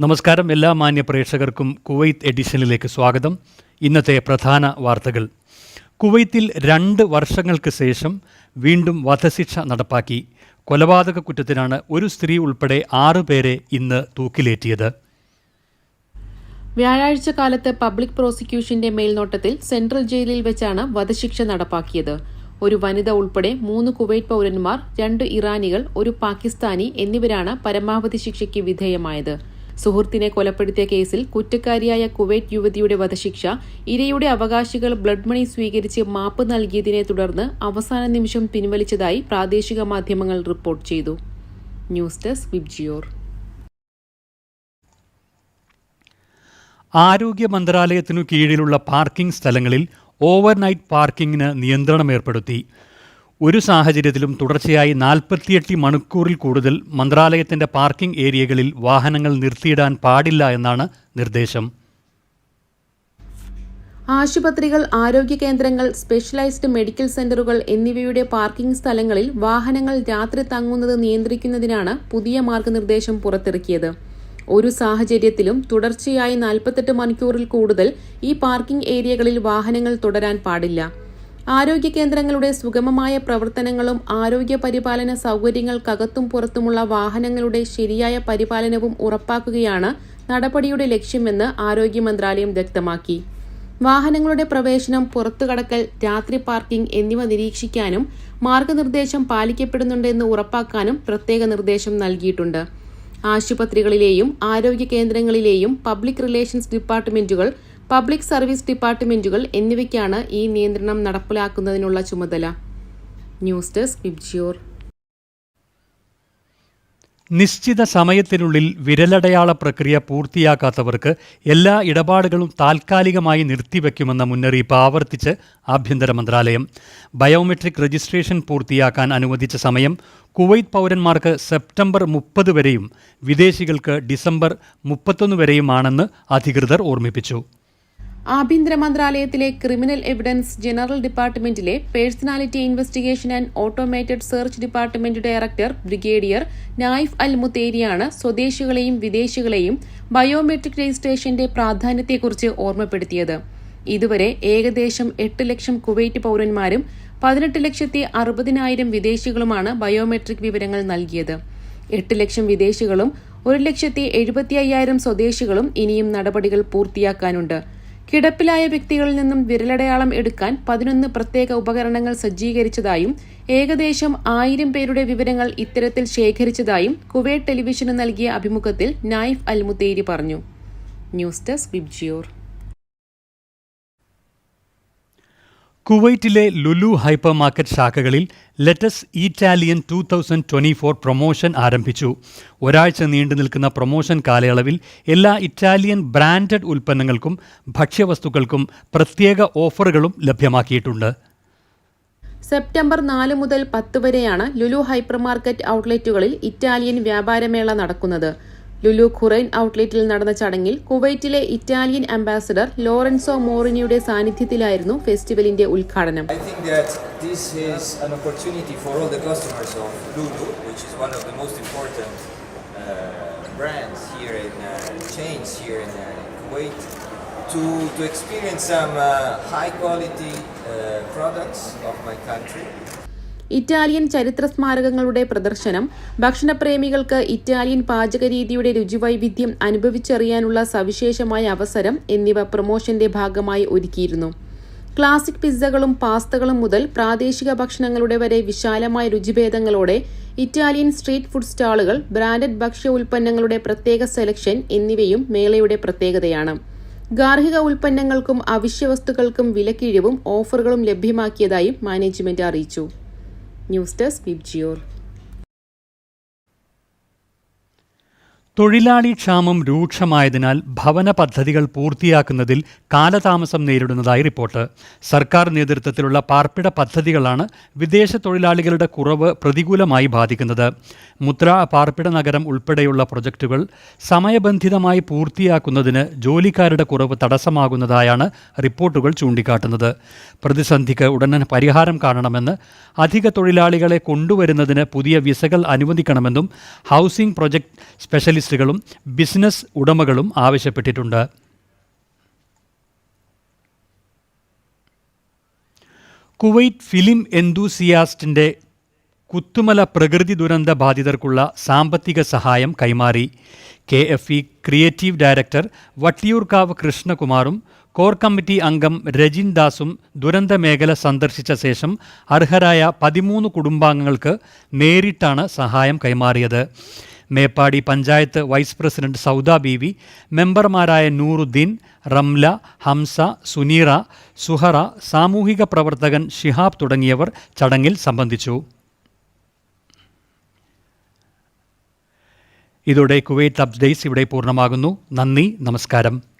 നമസ്കാരം എല്ലാ മാന്യ പ്രേക്ഷകർക്കും കുവൈത്ത് എഡിഷനിലേക്ക് സ്വാഗതം. ഇന്നത്തെ പ്രധാന വാർത്തകൾ. കുവൈത്തിൽ രണ്ട് വർഷങ്ങൾക്ക് ശേഷം വീണ്ടും വധശിക്ഷ നടപ്പാക്കി. കൊലപാതക കുറ്റത്തിനാണ് ഒരു സ്ത്രീ ഉൾപ്പെടെ ആറ് പേരെ ഇന്ന് തൂക്കിലേറ്റിയത്. വ്യാഴാഴ്ച കാലത്ത് പബ്ലിക് പ്രോസിക്യൂഷന്റെ മേൽനോട്ടത്തിൽ സെൻട്രൽ ജയിലിൽ വെച്ചാണ് വധശിക്ഷ നടപ്പാക്കിയത്. ഒരു വനിത ഉൾപ്പെടെ മൂന്ന് കുവൈറ്റ് പൗരന്മാർ രണ്ട് ഇറാനികൾ ഒരു പാകിസ്ഥാനി എന്നിവരാണ് പരമാവധി ശിക്ഷയ്ക്ക് വിധേയമായത്. സുഹൃത്തിനെ കൊലപ്പെടുത്തിയ കേസിൽ കുറ്റക്കാരിയായ കുവൈറ്റ് യുവതിയുടെ വധശിക്ഷ ഇരയുടെ അവകാശികൾ ബ്ലഡ് മണി സ്വീകരിച്ച് മാപ്പ് നൽകിയതിനെ തുടർന്ന് അവസാന നിമിഷം പിൻവലിച്ചതായി പ്രാദേശിക മാധ്യമങ്ങൾ റിപ്പോർട്ട് ചെയ്തു. ന്യൂസ് ഡെസ്ക് വിബ്ജിയോർ ആരോഗ്യ മന്ത്രാലയത്തിനു കീഴിലുള്ള പാർക്കിംഗ് സ്ഥലങ്ങളിൽ ഓവർനൈറ്റ് പാർക്കിംഗിന് നിയന്ത്രണം ഏർപ്പെടുത്തി. ഒരു സാഹചര്യത്തിലും തുടർച്ചയായി നാൽപ്പത്തിയെട്ട് മണിക്കൂറിൽ കൂടുതൽ മന്ത്രാലയത്തിന്റെ പാർക്കിംഗ് ഏരിയകളിൽ വാഹനങ്ങൾ നിർത്തിയിടാൻ പാടില്ല എന്നാണ് നിർദ്ദേശം. ആശുപത്രികൾ ആരോഗ്യ കേന്ദ്രങ്ങൾ സ്പെഷ്യലൈസ്ഡ് മെഡിക്കൽ സെന്ററുകൾ എന്നിവയുടെ പാർക്കിംഗ് സ്ഥലങ്ങളിൽ വാഹനങ്ങൾ രാത്രി തങ്ങുന്നത് നിയന്ത്രിക്കുന്നതിനാണ് പുതിയ മാർഗനിർദ്ദേശം പുറത്തിറക്കിയത്. ഒരു സാഹചര്യത്തിലും തുടർച്ചയായി നാൽപ്പത്തെട്ട് മണിക്കൂറിൽ കൂടുതൽ ഈ പാർക്കിംഗ് ഏരിയകളിൽ വാഹനങ്ങൾ തുടരാൻ പാടില്ല. ആരോഗ്യ കേന്ദ്രങ്ങളുടെ സുഗമമായ പ്രവർത്തനങ്ങളും ആരോഗ്യ പരിപാലന സൗകര്യങ്ങൾക്കകത്തും പുറത്തുമുള്ള വാഹനങ്ങളുടെ ശരിയായ പരിപാലനവും ഉറപ്പാക്കുകയാണ് നടപടിയുടെ ലക്ഷ്യമെന്ന് ആരോഗ്യ മന്ത്രാലയം വ്യക്തമാക്കി. വാഹനങ്ങളുടെ പ്രവേശനം പുറത്തുകടക്കൽ രാത്രി പാർക്കിംഗ് എന്നിവ നിരീക്ഷിക്കാനും മാർഗനിർദ്ദേശം പാലിക്കപ്പെടുന്നുണ്ടെന്ന് ഉറപ്പാക്കാനും പ്രത്യേക നിർദ്ദേശം നൽകിയിട്ടുണ്ട്. ആശുപത്രികളിലെയും ആരോഗ്യ കേന്ദ്രങ്ങളിലെയും പബ്ലിക് റിലേഷൻസ് ഡിപ്പാർട്ട്മെന്റുകൾ പബ്ലിക് സർവീസ് ഡിപ്പാർട്ട്മെന്റുകൾ എന്നിവയ്ക്കാണ് ഈ നിയന്ത്രണം നടപ്പിലാക്കുന്നതിനുള്ള ചുമതല. News desk Vibgyor. നിശ്ചിത സമയത്തിനുള്ളിൽ വിരലടയാള പ്രക്രിയ പൂർത്തിയാക്കാത്തവർക്ക് എല്ലാ ഇടപാടുകളും താൽക്കാലികമായി നിർത്തിവെക്കുമെന്ന മുന്നറിയിപ്പ് ആവർത്തിച്ച് ആഭ്യന്തര മന്ത്രാലയം. ബയോമെട്രിക് രജിസ്ട്രേഷൻ പൂർത്തിയാക്കാൻ അനുവദിച്ച സമയം കുവൈത്ത് പൗരന്മാർക്ക് സെപ്റ്റംബർ മുപ്പത് വരെയും വിദേശികൾക്ക് ഡിസംബർ മുപ്പത്തൊന്ന് വരെയുമാണെന്ന് അധികൃതർ ഓർമ്മിപ്പിച്ചു. ആഭ്യന്തര മന്ത്രാലയത്തിലെ criminal evidence general ഡിപ്പാർട്ട്മെന്റിലെ personality investigation and automated search department director brigadier Naif al മുത്തേരിയാണ് സ്വദേശികളെയും വിദേശികളെയും ബയോമെട്രിക് രജിസ്ട്രേഷന്റെ പ്രാധാന്യത്തെക്കുറിച്ച് ഓർമ്മപ്പെടുത്തിയത്. ഇതുവരെ ഏകദേശം എട്ട് ലക്ഷം കുവൈറ്റ് പൌരന്മാരും പതിനെട്ട് ലക്ഷത്തി അറുപതിനായിരം വിദേശികളുമാണ് ബയോമെട്രിക് വിവരങ്ങൾ നൽകിയത്. എട്ട് ലക്ഷം വിദേശികളും ഒരു ലക്ഷത്തി എഴുപത്തി അയ്യായിരം സ്വദേശികളും ഇനിയും നടപടികൾ പൂർത്തിയാക്കാനുണ്ട്. കിടപ്പിലായ വ്യക്തികളിൽ നിന്നും വിരലടയാളം എടുക്കാൻ പതിനൊന്ന് പ്രത്യേക ഉപകരണങ്ങൾ സജ്ജീകരിച്ചതായും ഏകദേശം ആയിരം പേരുടെ വിവരങ്ങൾ ഇത്തരത്തിൽ ശേഖരിച്ചതായും കുവൈറ്റ് ടെലിവിഷന് നൽകിയ അഭിമുഖത്തിൽ നായിഫ് അൽമുത്തേരി പറഞ്ഞു. News desk Vibgyor. കുവൈറ്റിലെ Lulu hypermarket ശാഖകളിൽ let's Italian two thousand twenty four promotion ആരംഭിച്ചു. ഒരാഴ്ച നീണ്ടു നിൽക്കുന്ന പ്രൊമോഷൻ കാലയളവിൽ എല്ലാ ഇറ്റാലിയൻ ബ്രാൻഡഡ് ഉൽപ്പന്നങ്ങൾക്കും ഭക്ഷ്യവസ്തുക്കൾക്കും പ്രത്യേക ഓഫറുകളും ലഭ്യമാക്കിയിട്ടുണ്ട്. സെപ്റ്റംബർ നാല് മുതൽ പത്ത് വരെയാണ് ലുലു ഹൈപ്പർ മാർക്കറ്റ് ഔട്ട്ലെറ്റുകളിൽ ഇറ്റാലിയൻ വ്യാപാരമേള നടക്കുന്നത്. ലുലു ഖുറൈൻ ഔട്ട്ലെറ്റിൽ നടന്ന ചടങ്ങിൽ കുവൈറ്റിലെ ഇറ്റാലിയൻ അംബാസഡർ ലോറൻസോ മോറിനിയുടെ സാന്നിധ്യത്തിലായിരുന്നു ഫെസ്റ്റിവലിന്റെ ഉദ്ഘാടനം uh, brands here in uh, chains here in uh, Kuwait, to, to experience some uh, high quality uh, products of my country. Italian ചരിത്ര സ്മാരകങ്ങളുടെ പ്രദർശനം ഭക്ഷണപ്രേമികൾക്ക് ഇറ്റാലിയൻ പാചകരീതിയുടെ രുചിവൈവിധ്യം അനുഭവിച്ചറിയാനുള്ള സവിശേഷമായ അവസരം എന്നിവ പ്രൊമോഷന്റെ ഭാഗമായി ഒരുക്കിയിരുന്നു. ക്ലാസിക് പിസ്സകളും പാസ്തകളും മുതൽ പ്രാദേശിക ഭക്ഷണങ്ങളുടെ വരെ വിശാലമായ രുചിഭേദങ്ങളോടെ ഇറ്റാലിയൻ സ്ട്രീറ്റ് ഫുഡ് സ്റ്റാളുകൾ ബ്രാൻഡഡ് ഭക്ഷ്യ ഉൽപ്പന്നങ്ങളുടെ പ്രത്യേക സെലക്ഷൻ എന്നിവയും മേളയുടെ പ്രത്യേകതയാണ്. ഗാർഹിക ഉൽപ്പന്നങ്ങൾക്കും അവശ്യവസ്തുക്കൾക്കും വിലക്കിഴിവും ഓഫറുകളും ലഭ്യമാക്കിയതായും മാനേജ്മെന്റ് അറിയിച്ചു. ന്യൂസ് ഡെസ്ക് വിബ്ജിയോർ തൊഴിലാളി ക്ഷാമം രൂക്ഷമായതിനാൽ ഭവന പദ്ധതികൾ പൂർത്തിയാക്കുന്നതിൽ കാലതാമസം നേരിടുന്നതായി റിപ്പോർട്ട്. സർക്കാർ നേതൃത്വത്തിലുള്ള പാർപ്പിട പദ്ധതികളാണ് വിദേശ തൊഴിലാളികളുടെ കുറവ് പ്രതികൂലമായി ബാധിക്കുന്നത്. മുദ്ര പാർപ്പിട നഗരം ഉൾപ്പെടെയുള്ള പ്രൊജക്ടുകൾ സമയബന്ധിതമായി പൂർത്തിയാക്കുന്നതിന് ജോലിക്കാരുടെ കുറവ് തടസ്സമാകുന്നതായാണ് റിപ്പോർട്ടുകൾ ചൂണ്ടിക്കാട്ടുന്നത്. പ്രതിസന്ധിക്ക് ഉടൻ പരിഹാരം കാണണമെന്ന് അധിക തൊഴിലാളികളെ കൊണ്ടുവരുന്നതിന് പുതിയ വിസകൾ അനുവദിക്കണമെന്നും ഹൗസിംഗ് പ്രൊജക്ട് സ്പെഷ്യലിസ്റ്റ് ആർട്ടിസ്റ്റുകളും ബിസിനസ് ഉടമകളും ആവശ്യപ്പെട്ടിട്ടുണ്ട്. കുവൈറ്റ് ഫിലിം എന്തൂസിയാസ്റ്റിന്റെ കുത്തുമല പ്രകൃതി ദുരന്ത ബാധിതർക്കുള്ള സാമ്പത്തിക സഹായം കൈമാറി. K F E creative director Vattiyoorkavu കൃഷ്ണകുമാറും core committee അംഗം രജിൻ ദാസും ദുരന്ത മേഖല സന്ദർശിച്ച ശേഷം അർഹരായ പതിമൂന്ന് കുടുംബാംഗങ്ങൾക്ക് നേരിട്ടാണ് സഹായം കൈമാറിയത്. മേപ്പാടി പഞ്ചായത്ത് വൈസ് പ്രസിഡന്റ് സൗദ ബീവി മെമ്പർമാരായ നൂറുദ്ദീൻ റംല ഹംസ സുനീറ സുഹറ സാമൂഹിക പ്രവർത്തകൻ ഷിഹാബ് തുടങ്ങിയവർ ചടങ്ങിൽ സംബന്ധിച്ചു. ഇതോടെ കുവൈറ്റ് അപ്ഡേറ്റ്സ് ഇവിടെ പൂർണമാകുന്നു. നന്ദി നമസ്കാരം.